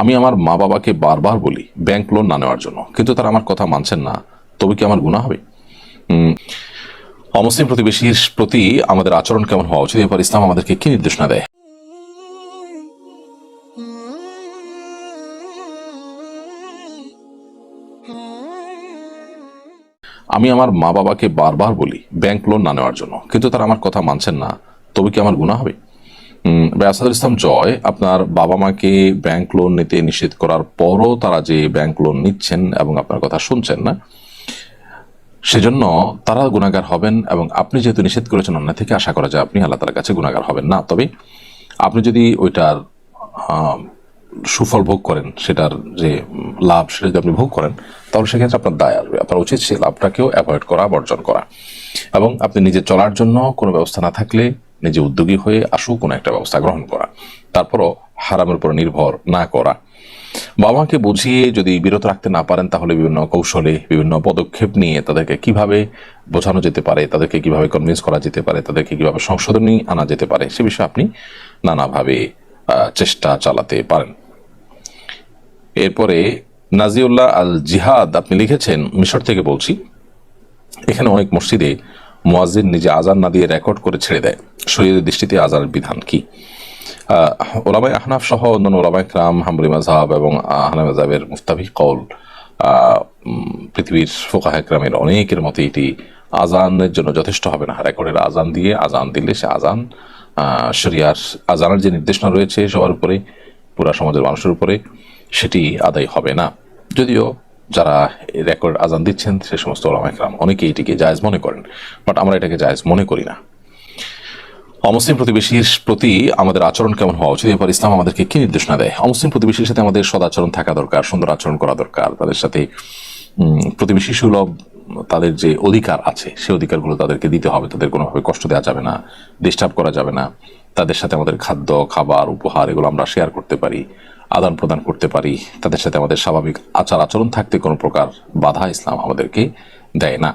আমি আমার মা বাবাকে বারবার বলি ব্যাংক লোন না নেওয়ার জন্য। কিন্তু তারা আমার কথা মানছেন না। তবে কি আমার গুণা হবে? অমুসলিম প্রতিবেশীর প্রতি আমাদের আচরণ কেমন হওয়া উচিত? এরপর ইসলাম আমাদেরকে কি নির্দেশনা দেয়? আমি আমার মা বাবাকে বারবার বলি ব্যাংক লোন না নেওয়ার জন্য। কিন্তু তারা আমার কথা মানছেন না। তবে কি আমার গুণা হবে? আসাদুল ইসলাম জয়। আপনার বাবা মাকে ব্যাংক লোন নিতে নিষেধ করার পরও তারা যে ব্যাংক লোন নিচ্ছেন এবং আপনার কথা শুনছেন না, সেজন্য তারা গুণাগার হবেন এবং আপনি যেহেতু নিষেধ করেছেন অন্য থেকে আশা করা যায় আপনি আল্লাহ তার কাছে গুণাগার হবেন না। তবে আপনি যদি ওইটার সুফল ভোগ করেন, সেটার যে লাভ, সেটা যদি আপনি ভোগ করেন, তাহলে সেক্ষেত্রে আপনার দায় আসবে। আপনার উচিত সেই লাভটাকেও অ্যাভয়েড করা, বর্জন করা। এবং আপনি নিজে চলার জন্য কোনো ব্যবস্থা না থাকলে নিজে উদ্যোগী হয়ে আসু কোনো একটা ব্যবস্থা গ্রহণ করা। তারপরও হারামের উপর নির্ভর না করা। বাবাকে বুঝিয়ে যদি বিরত রাখতে না পারেন, তাহলে বিভিন্ন কৌশলে, বিভিন্ন পদক্ষেপ নিয়ে তাদেরকে কীভাবে বোঝানো যেতে পারে, তাদেরকে কীভাবে কনভিন্স করা যেতে পারে, তাদেরকে কীভাবে সংশোধনী আনা যেতে পারে, সে বিষয়ে আপনি নানাভাবে চেষ্টা চালাতে পারেন। এরপরে নাজিউল্লাহ আল জিহাদ আপনি লিখেছেন, মিশর থেকে বলছি, এখানে অনেক মসজিদে মুয়াজ্জিন নিজে আজান না দিয়ে রেকর্ড করে ছেড়ে দেয়। শরীরের দৃষ্টিতে আজানের বিধান কি? ওলামাই আহনাফ সহ অন্যান্য ওলামাই ক্রাম, হাম্বলি মাঝহাব এবং আহনা মাঝহাবের মুস্তাফি কৌল পৃথিবীর ফোকাহ একরামের অনেকের মতে এটি আজানের জন্য যথেষ্ট হবে না। রেকর্ডের আজান দিয়ে আজান দিলে সে আজান শরিয়ার আজানের যে নির্দেশনা রয়েছে সবার উপরে, পুরা সমাজের মানুষের উপরে, সেটি আদায় হবে না। যদিও যারা রেকর্ড আজান দিচ্ছেন, সে সমস্ত ওলামাইকরাম অনেকে এটিকে জায়েজ মনে করেন বাট আমরা এটাকে জায়েজ মনে করি না। অমুসলিম প্রতিবেশীর প্রতি আমাদের আচরণ কেমন হওয়া উচিত? এরপর ইসলাম আমাদেরকে কি নির্দেশনা দেয়? অমুসলিম প্রতিবেশীর সাথে আমাদের সদাচরণ থাকা দরকার, সুন্দর আচরণ করা দরকার, তাদের সাথে প্রতিবেশী সুলভ, তাদের যে অধিকার আছে সেই অধিকারগুলো তাদেরকে দিতে হবে, তাদের কোনোভাবে কষ্ট দেওয়া যাবে না ডিস্টার্ব করা যাবে না। তাদের সাথে আমাদের খাদ্য, খাবার, উপহার, এগুলো আমরা শেয়ার করতে পারি। আদান প্রদান করতে পারি। তাদের সাথে আমাদের স্বাভাবিক আচার আচরণ থাকতে কোনো প্রকার বাধা ইসলাম আমাদেরকে দেয় না।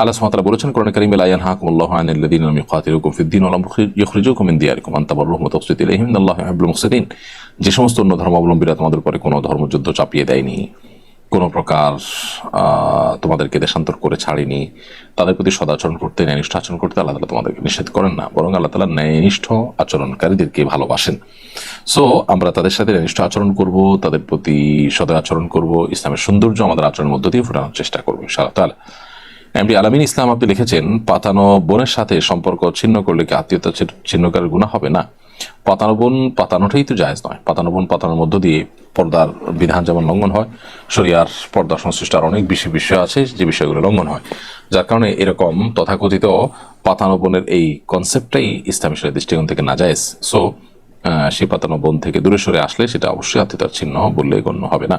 আল্লাহ সুবহানাহু বলেছেন, কোরআন করিম লা ইয়ানহাকুমুল্লাহু আনিল আমি লাম ইউকাতিলুকুম ফিদ দীন ওয়া লাম ইখরিজুকুম মিন দিয়ারিকুম আন তাবাররুহুম ওয়া তুকসিতু ইলাইহিম ইন্নাল্লাহা ইউহিব্বুল যে সমস্ত অন্য ধর্মাবলম্বীরা তোমাদের পরে কোনো ধর্মযুদ্ধ চাপিয়ে দেয়নি। কোনো প্রকার তোমাদেরকে দেশান্তর করে ছাড়েনি, তাদের প্রতি সদাচরণ করতে, ন্যায়নিষ্ঠ আচরণ করতে আল্লাহ তালা তোমাদেরকে নিষেধ করেন না, বরং আল্লাহ তালা ন্যায়নিষ্ঠ আচরণকারীদেরকে ভালোবাসেন। সো আমরা তাদের সাথে ন্যায়নিষ্ঠ আচরণ করব, তাদের প্রতি সদয় আচরণ করব, ইসলামের সৌন্দর্য আমাদের আচরণের মধ্য দিয়ে ফোটানোর চেষ্টা করব, ইনশাআল্লাহ তাআলা। এমডি আলামিন ইসলাম আপনি লিখেছেন, পাতানো বোনের সাথে সম্পর্ক ছিন্ন করলে কি আত্মীয়তা ছি- ছিন্ন গুণা হবে না? পাতানো বোন পাতানোটাই তো জায়েজ নয়। পাতানো বোন পাতানোর মধ্য দিয়ে পর্দার বিধান যেমন লঙ্ঘন হয়, শরিয়ার পর্দা সংশ্লিষ্ট আর অনেক বেশি বিষয় আছে যে বিষয়গুলো লঙ্ঘন হয়। যার কারণে এরকম তথাকথিত পাতানো বোনের এই কনসেপ্টটাই ইসলামী শরীর দৃষ্টিকোণ থেকে না জায়েজ। সো সেই পাতানো বোন থেকে দূরে সরে আসলে সেটা অবশ্যই আত্মীয়তার চিহ্ন বললে গণ্য হবে না।